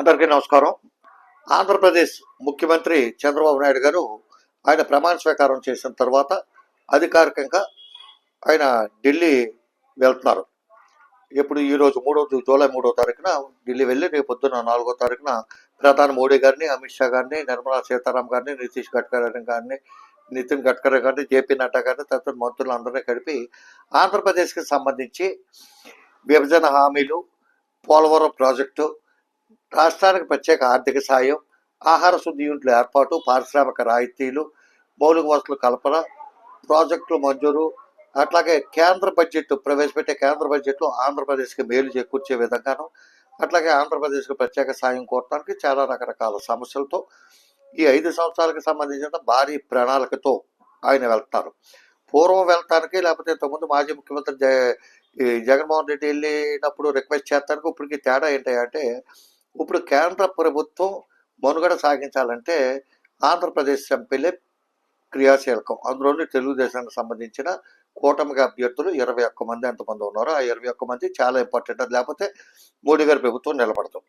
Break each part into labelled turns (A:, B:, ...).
A: అందరికీ నమస్కారం. ఆంధ్రప్రదేశ్ ముఖ్యమంత్రి చంద్రబాబు నాయుడు గారు ఆయన ప్రమాణ స్వీకారం చేసిన తర్వాత అధికారికంగా ఆయన ఢిల్లీ వెళ్తున్నారు. ఇప్పుడు ఈరోజు మూడో జూలై మూడో తారీఖున ఢిల్లీ వెళ్ళి రేపు పొద్దున్న నాలుగో తారీఖున ప్రధాని మోడీ గారిని అమిత్ షా గారిని నిర్మలా సీతారాం గారిని నితీష్ గడ్కరీ గారిని నితిన్ గడ్కరీ గారిని జేపీ నడ్డా గారిని తదితర మంత్రులందరినీ కలిపి ఆంధ్రప్రదేశ్కి సంబంధించి విభజన హామీలు పోలవరం ప్రాజెక్టు రాష్ట్రానికి ప్రత్యేక ఆర్థిక సాయం ఆహార శుద్ధి యూనిట్ల ఏర్పాటు పారిశ్రామిక రాయితీలు మౌలిక వసతుల కల్పన ప్రాజెక్టులు మంజూరు అట్లాగే కేంద్ర బడ్జెట్ ప్రవేశపెట్టే కేంద్ర బడ్జెట్లో ఆంధ్రప్రదేశ్కి మేలు చేకూర్చే విధంగాను అట్లాగే ఆంధ్రప్రదేశ్కి ప్రత్యేక సాయం కోరటానికి చాలా రకరకాల సమస్యలతో ఈ ఐదు సంవత్సరాలకు సంబంధించిన భారీ ప్రణాళికతో ఆయన వెళ్తారు. పూర్వం వెళ్తానికి లేకపోతే ఇంతకుముందు మాజీ ముఖ్యమంత్రి జ ఈ జగన్మోహన్ రెడ్డి వెళ్ళినప్పుడు రిక్వెస్ట్ చేస్తానికి ఇప్పటికి తేడా ఏంటంటే ఇప్పుడు కేంద్ర ప్రభుత్వం మనుగడ సాగించాలంటే ఆంధ్రప్రదేశ్ ఎంపీలే క్రియాశీలకం. అందులోని తెలుగుదేశానికి సంబంధించిన కూటమికి అభ్యర్థులు ఇరవై ఒక్క మంది ఎంతమంది ఉన్నారో ఆ ఇరవై ఒక్క మంది చాలా ఇంపార్టెంట్ అది లేకపోతే మోడీ గారి ప్రభుత్వం నిలబడతాం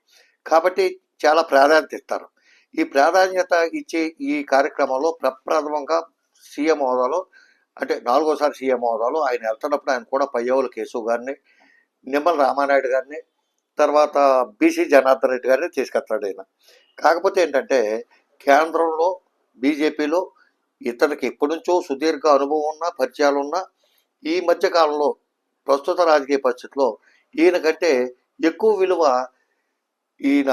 A: కాబట్టి చాలా ప్రాధాన్యత ఇస్తారు. ఈ ప్రాధాన్యత ఇచ్చే ఈ కార్యక్రమంలో ప్రప్రథమంగా సీఎం హోదాలో అంటే నాలుగోసారి సీఎం హోదాలో ఆయన వెళ్తున్నప్పుడు ఆయన కూడా పయ్యవుల కేశవ్ గారిని నిమ్మల రామానాయుడు గారిని తర్వాత బీసీ జనార్దన్ రెడ్డి గారిని తీసుకెళ్తాడు ఆయన. కాకపోతే ఏంటంటే కేంద్రంలో బీజేపీలో ఇతనికి ఎప్పటి నుంచో సుదీర్ఘ అనుభవం ఉన్న పరిచయాలు ఉన్న ఈ మధ్య కాలంలో ప్రస్తుత రాజకీయ పరిస్థితుల్లో ఈయన కంటే ఎక్కువ విలువ ఈయన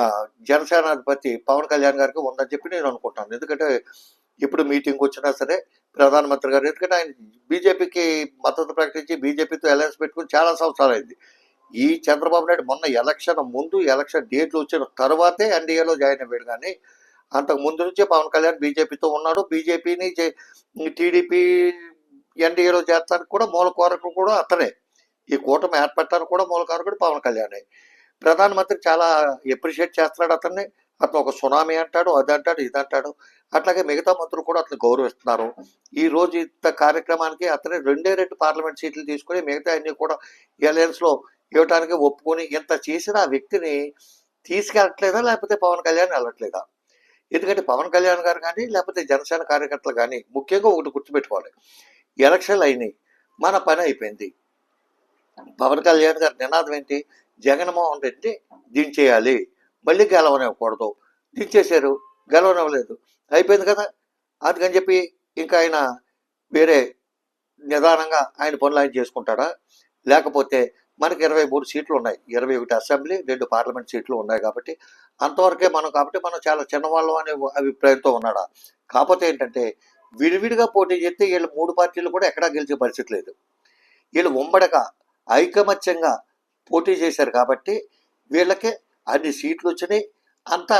A: జనసేనాధిపతి పవన్ కళ్యాణ్ గారికి ఉందని చెప్పి నేను అనుకుంటాను. ఎందుకంటే ఇప్పుడు మీటింగ్ వచ్చినా సరే ప్రధానమంత్రి గారు ఎందుకంటే ఆయన బీజేపీకి మద్దతు ప్రకటించి బీజేపీతో అలయన్స్ పెట్టుకుని చాలా సంవత్సరాలు అయింది ఈ చంద్రబాబు నాయుడు మొన్న ఎలక్షన్ ముందు ఎలక్షన్ డేట్లు వచ్చిన తర్వాతే ఎన్డీఏలో జాయిన్ అయ్యాడు కానీ అంతకు ముందు నుంచే పవన్ కళ్యాణ్ బీజేపీతో ఉన్నాడు. బీజేపీని టీడీపీ ఎన్డీఏలో చేర్చడానికి కూడా మూల కోరకుడు కూడా అతనే. ఈ కూటమి ఏర్పడటానికి కూడా మూల కారకుడు పవన్ కళ్యాణే. ప్రధానమంత్రి చాలా ఎప్రిషియేట్ చేస్తున్నాడు అతన్ని. అతను ఒక సునామీ అంటాడు అది అంటాడు ఇది అంటాడు. అట్లాగే మిగతా మంత్రులు కూడా అతను గౌరవిస్తున్నారు. ఈ రోజు ఇంత కార్యక్రమానికి అతనే రెండే రెండు పార్లమెంట్ సీట్లు తీసుకుని మిగతా అన్ని కూడా అలయన్స్ ఇవ్వటానికి ఒప్పుకొని ఇంత చేసిన ఆ వ్యక్తిని తీసుకెళ్ళట్లేదా లేకపోతే పవన్ కళ్యాణ్ వెళ్ళట్లేదా? ఎందుకంటే పవన్ కళ్యాణ్ గారు కానీ లేకపోతే జనసేన కార్యకర్తలు కానీ ముఖ్యంగా ఒకటి గుర్తుపెట్టుకోవాలి. ఎలక్షన్లు అయినాయి. మన పని అయిపోయింది. పవన్ కళ్యాణ్ గారి నినాదం ఏంటి? జగన్మోహన్ రెడ్డి దించేయాలి. మళ్ళీ గెలవనివ్వకూడదు. దించేశారు. గెలవనివ్వలేదు. అయిపోయింది కదా? అందుకని చెప్పి ఇంకా ఆయన వేరే నిదానంగా ఆయన పనులు ఆయన చేసుకుంటాడా? లేకపోతే మనకి ఇరవై మూడు సీట్లు ఉన్నాయి. ఇరవై ఒకటి అసెంబ్లీ రెండు పార్లమెంట్ సీట్లు ఉన్నాయి కాబట్టి అంతవరకే మనం కాబట్టి మనం చాలా చిన్నవాళ్ళం అనే అభిప్రాయంతో ఉన్నాడా? కాకపోతే ఏంటంటే విడివిడిగా పోటీ చేస్తే వీళ్ళు మూడు పార్టీలు కూడా ఎక్కడా గెలిచే పరిస్థితి లేదు. వీళ్ళు ఉమ్మడక ఐకమత్యంగా పోటీ చేశారు కాబట్టి వీళ్ళకి అన్ని సీట్లు వచ్చినాయి. అంత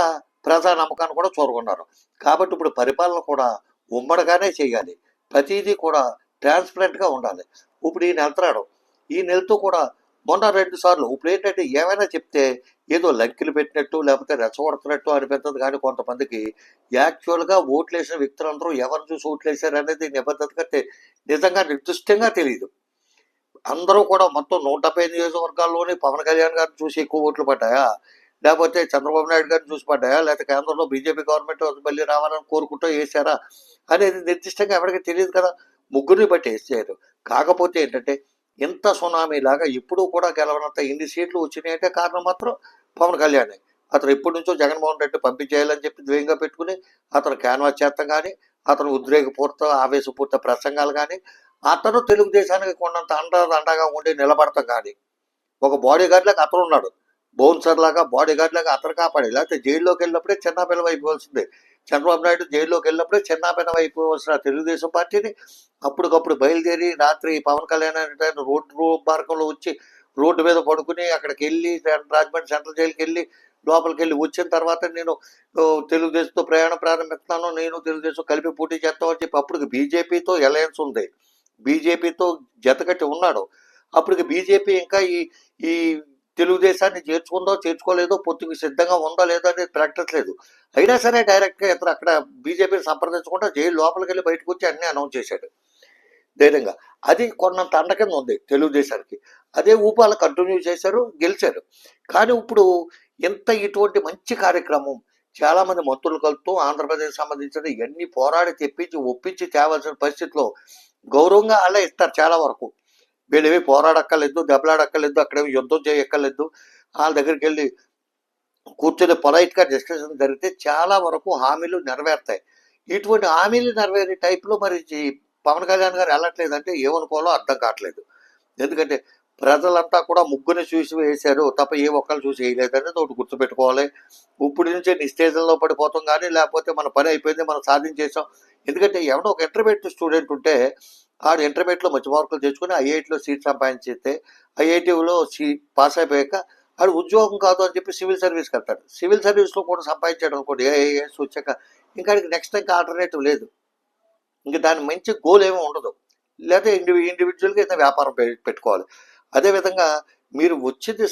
A: ప్రజా నమ్మకాన్ని కూడా చూరుకున్నారు. కాబట్టి ఇప్పుడు పరిపాలన కూడా ఉమ్మడిగానే చేయాలి. ప్రతిదీ కూడా ట్రాన్స్పరెంట్గా ఉండాలి. ఇప్పుడు ఈయన వెళ్తున్నాడు ఈ నెలతో కూడా మొన్న రెండు సార్లు ఇప్పుడు ఏంటంటే ఏమైనా చెప్తే ఏదో లంకిలు పెట్టినట్టు లేకపోతే రెచ్చగొడుతున్నట్టు అనిపిస్తుంది కానీ కొంతమందికి యాక్చువల్గా ఓట్లేసిన వ్యక్తులందరూ ఎవరు చూసి ఓట్లేశారు అనేది నిబద్ధత కంటే నిజంగా నిర్దిష్టంగా తెలియదు అందరూ కూడా మొత్తం నూట డెబ్బై నియోజకవర్గాల్లోనే పవన్ కళ్యాణ్ గారిని చూసి ఎక్కువ ఓట్లు పడ్డాయా? లేకపోతే చంద్రబాబు నాయుడు గారిని చూసి పడ్డాయా? లేకపోతే కేంద్రంలో బీజేపీ గవర్నమెంట్ మళ్ళీ రావాలని కోరుకుంటూ వేశారా? అనేది నిర్దిష్టంగా ఎవరికి తెలియదు కదా. ముగ్గురిని బట్టి వేసారు కాకపోతే ఏంటంటే ఇంత సునామీ లాగా ఇప్పుడు కూడా గెలవనంత ఇన్ని సీట్లు వచ్చినాయంటే కారణం మాత్రం పవన్ కళ్యాణ్. అతను ఎప్పటి నుంచో జగన్మోహన్ రెడ్డి పంపించేయాలని చెప్పి ద్వేయంగా పెట్టుకుని అతను క్యాన్వాస్ చేస్తాం కానీ అతను ఉద్రేకపూర్త ఆవేశపూర్త ప్రసంగాలు కానీ అతను తెలుగుదేశానికి కొన్నంత అండ అండగా ఉండి నిలబడతాం కానీ ఒక బాడీ గార్డ్ లాగా అతను ఉన్నాడు. బౌన్సర్ లాగా బాడీ గార్డ్ లాగా అతను కాపాడి లేకపోతే జైల్లోకి వెళ్ళినప్పుడే చిన్నాపిల్ల అయిపోవాల్సిందే చంద్రబాబు నాయుడు జైల్లోకి వెళ్ళినప్పుడే చిన్నాపిన్న వైపు వచ్చిన తెలుగుదేశం పార్టీని అప్పటికప్పుడు బయలుదేరి రాత్రి పవన్ కళ్యాణ్ రోడ్డు రోడ్డు మార్గంలో వచ్చి రోడ్డు మీద పడుకుని అక్కడికి వెళ్ళి రాజమండ్రి సెంట్రల్ జైలుకి వెళ్ళి లోపలికి వెళ్ళి వచ్చిన తర్వాత నేను తెలుగుదేశంతో ప్రయాణం ప్రారంభిస్తున్నాను. నేను తెలుగుదేశం కలిపి పోటీ చేస్తామని చెప్పి అప్పటికి బీజేపీతో అలయన్స్ ఉంది. బీజేపీతో జతకట్టి ఉన్నాడు. అప్పటికి బీజేపీ ఇంకా ఈ ఈ తెలుగుదేశాన్ని చేర్చుకుందో చేర్చుకోలేదో పొత్తుకు సిద్ధంగా ఉందో లేదో అనేది ప్రకటించలేదు అయినా సరే డైరెక్ట్గా ఇతను అక్కడ బీజేపీని సంప్రదించకుండా జైలు లోపలికి వెళ్ళి బయటకు వచ్చి అన్నీ అనౌన్స్ చేశాడు. ధైర్యంగా. అది కొన్నంత అండ కింద ఉంది తెలుగుదేశానికి. అదే ఊపాలు కంటిన్యూ చేశారు గెలిచారు. కానీ ఇప్పుడు ఎంత ఇటువంటి మంచి కార్యక్రమం చాలామంది మంత్రులు కలుపుతూ ఆంధ్రప్రదేశ్ సంబంధించిన ఇవన్నీ పోరాడి తెప్పించి ఒప్పించి తేవాల్సిన పరిస్థితిలో గౌరవంగా అలా ఇస్తారు చాలా వరకు. వీళ్ళేమి పోరాడక్కర్లేదు దెబ్బలాడక్కర్లేదు అక్కడేమి యుద్ధం చేయక్కర్లేదు. వాళ్ళ దగ్గరికి వెళ్ళి కూర్చొని పొలైట్గా డిస్కషన్ జరిగితే చాలా వరకు హామీలు నెరవేరుతాయి. ఇటువంటి హామీలు నెరవేరే టైప్లో మరి పవన్ కళ్యాణ్ గారు వెళ్ళట్లేదంటే ఏమనుకోవాలో అర్థం కావట్లేదు. ఎందుకంటే ప్రజలంతా కూడా ముగ్గురిని చూసి వేశారు తప్ప ఏ ఒక్కరు చూసి వేయలేదని ఒకటి గుర్తుపెట్టుకోవాలి. ఇప్పుడు నుంచే నిస్తేజంలో పడిపోతాం కానీ లేకపోతే మన పని అయిపోయింది మనం సాధించేసాం ఎందుకంటే ఎవడో ఒక ఇంటర్మీడియట్ స్టూడెంట్ ఉంటే ఆడు ఇంటర్మీడియట్లో మంచి మార్కులు తెచ్చుకొని ఐఐటిలో సీట్ సంపాదించితే ఐఐటిలో సీ పాస్ అయిపోయాక ఆడు ఉద్యోగం కాదు అని చెప్పి సివిల్ సర్వీస్కి వెళ్తాడు సివిల్ సర్వీస్లో కూడా సంపాదించాడు అనుకోండి ఏఐఎస్ వచ్చాక ఇంకా నెక్స్ట్ ఇంకా ఆల్టర్నేటివ్ లేదు. ఇంకా దాని మంచి గోల్ ఏమీ ఉండదు. లేదా ఇండివి ఇండివిజువల్గా ఏదైనా వ్యాపారం పెట్టుకోవాలి. అదేవిధంగా మీరు వచ్చింది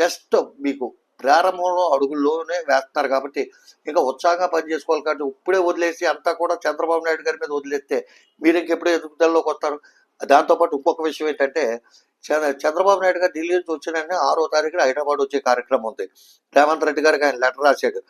A: జస్ట్ మీకు ప్రారంభంలో అడుగుల్లోనే వేస్తారు కాబట్టి ఇంకా ఉత్సాహంగా పనిచేసుకోవాలి కాబట్టి ఇప్పుడే వదిలేసి అంతా కూడా చంద్రబాబు నాయుడు గారి మీద వదిలేస్తే మీరు ఇంకెప్పుడు ఎదుగుదలలోకి వస్తారు? దాంతోపాటు ఇంకొక విషయం ఏంటంటే చంద్ర- చంద్రబాబు నాయుడు గారు ఢిల్లీ నుంచి వచ్చిన ఆరో తారీఖున హైదరాబాద్ వచ్చే కార్యక్రమం ఉంది. రేవంత్ రెడ్డి గారికి ఆయన లెటర్ రాశాడు.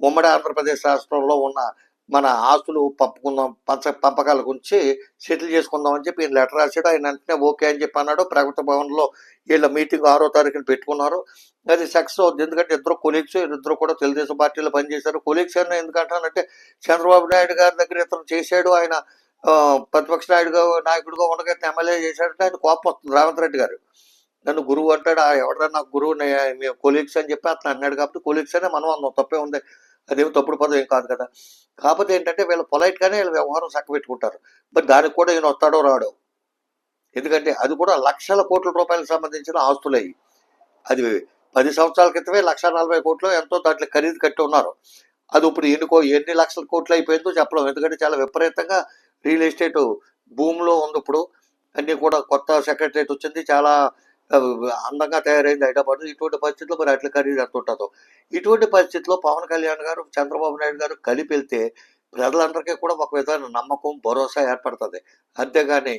A: ఉమ్మడి ఆంధ్రప్రదేశ్ రాష్ట్రంలో ఉన్న మన ఆస్తులు పంపుకుందాం పంచ పంపకాల గురించి సెటిల్ చేసుకుందాం అని చెప్పి ఈయన లెటర్ రాశాడు. ఆయన వెంటనే ఓకే అని చెప్పి అన్నాడు. ప్రభుత్వ భవన్లో వీళ్ళ మీటింగ్ ఆరో తారీఖున పెట్టుకున్నారు. అది సక్సెస్ అవుతుంది ఎందుకంటే ఇద్దరు కొలీగ్స్ ఇద్దరు కూడా తెలుగుదేశం పార్టీలో పనిచేశారు. కొలీగ్స్ అని ఎందుకంటానంటే చంద్రబాబు నాయుడు గారి దగ్గర ఇతను చేశాడు. ఆయన ప్రతిపక్ష నాయుడుగా నాయకుడిగా ఉండగా ఎమ్మెల్యే చేశాడంటే ఆయన కోపం వస్తుంది. రేవంత్ రెడ్డి గారు నన్ను గురువు అంటాడు. "ఆ, నాకు గురువు? కొలీగ్స్ అని చెప్పి అతను అన్నాడు కాబట్టి కొలీగ్స్ అనే మనం అందం తప్పే ఉంది. అదేమి తప్పుడు పదం ఏం కాదు కదా. కాకపోతే ఏంటంటే వీళ్ళు పొలైట్గానే వీళ్ళ వ్యవహారం చక్కబెట్టుకుంటారు మరి దానికి కూడా ఈయన వస్తాడో రాడో? ఎందుకంటే అది కూడా లక్షల కోట్ల రూపాయలకు సంబంధించిన ఆస్తులయ్యి అది పది సంవత్సరాల క్రితమే లక్ష నలభై కోట్లు ఎంతో దాంట్లో ఖరీదు కట్టి ఉన్నారు. అది ఇప్పుడు ఎన్నికో ఎన్ని లక్షల కోట్లు అయిపోయిందో చెప్పలేము ఎందుకంటే చాలా విపరీతంగా రియల్ ఎస్టేట్ భూమిలో ఉంది ఇప్పుడు. అన్నీ కూడా కొత్త సెక్రటరేట్ వచ్చింది. చాలా అందంగా తయారైంది హైదరాబాద్ ఇటువంటి పరిస్థితుల్లో మరి అట్లా ఖరీదు ఎంత ఉంటుందో. ఇటువంటి పరిస్థితుల్లో పవన్ కళ్యాణ్ గారు చంద్రబాబు నాయుడు గారు కలిపి వెళ్తే ప్రజలందరికీ కూడా ఒక విధమైన నమ్మకం భరోసా ఏర్పడుతుంది. అంతేగాని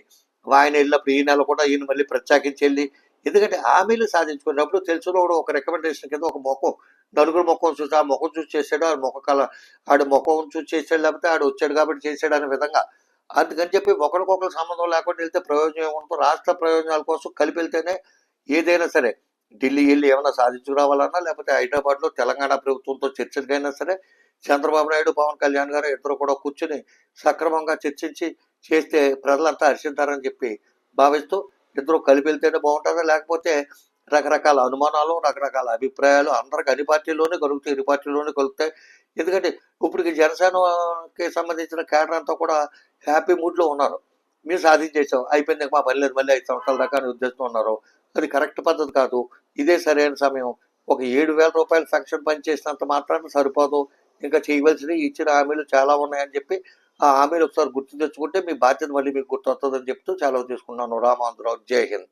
A: ఆయన వెళ్ళినప్పుడు ఈ నెల కూడా ఈయన మళ్ళీ ప్రత్యేకించి వెళ్ళి ఎందుకంటే హామీలు సాధించుకున్నప్పుడు తెలిసినప్పుడు ఒక రికమెండేషన్ కింద ఒక ముఖం నలుగురు ముఖం చూసి ఆ ముఖం చూసి చేశాడు ఆ ముఖ కల ఆడు ముఖం చూసి చేశాడు లేకపోతే ఆడు వచ్చాడు కాబట్టి చేశాడు అనే విధంగా. అందుకని చెప్పి ఒకరికొకరు సంబంధం లేకుండా వెళ్తే ప్రయోజనం ఏముంటుందో? రాష్ట్ర ప్రయోజనాల కోసం కలిపి వెళ్తేనే ఏదైనా సరే ఢిల్లీ వెళ్ళి ఏమైనా సాధించుకురావాలన్నా లేకపోతే హైదరాబాద్లో తెలంగాణ ప్రభుత్వంతో చర్చలకైనా సరే చంద్రబాబు నాయుడు పవన్ కళ్యాణ్ గారు ఇద్దరు కూడా కూర్చుని సక్రమంగా చర్చించి చేస్తే ప్రజలంతా హర్షింతారని చెప్పి భావిస్తూ ఇద్దరు కలిపి వెళ్తేనే బాగుంటుందా. లేకపోతే రకరకాల అనుమానాలు రకరకాల అభిప్రాయాలు అందరికి అన్ని పార్టీల్లోనే కలుగుతాయి ఇరు పార్టీల్లోనే కలుగుతాయి. ఎందుకంటే ఇప్పటికి జనసేనకి సంబంధించిన కేడర్ అంతా కూడా హ్యాపీ మూడ్లో ఉన్నారు. మేము సాధించేసాం అయిపోయింది మా పని లేదు మళ్ళీ ఐదు సంవత్సరాల దాకా ఉద్దేశం ఉద్దేశంతో ఉన్నారు. అది కరెక్ట్ పద్ధతి కాదు. ఇదే సరైన సమయం. ఒక ఏడు వేల రూపాయల ఫంక్షన్ పని చేసినంత మాత్రాన్ని సరిపోదు. ఇంకా చేయవలసినవి ఇచ్చిన హామీలు చాలా ఉన్నాయని చెప్పి ఆ హామీలు ఒకసారి గుర్తు తెచ్చుకుంటే మీ బాధ్యత మళ్ళీ మీకు గుర్తొస్తుందని చెప్తూ సెలవు తీసుకున్నాను. రామాంధ్రరావు జై హింద్.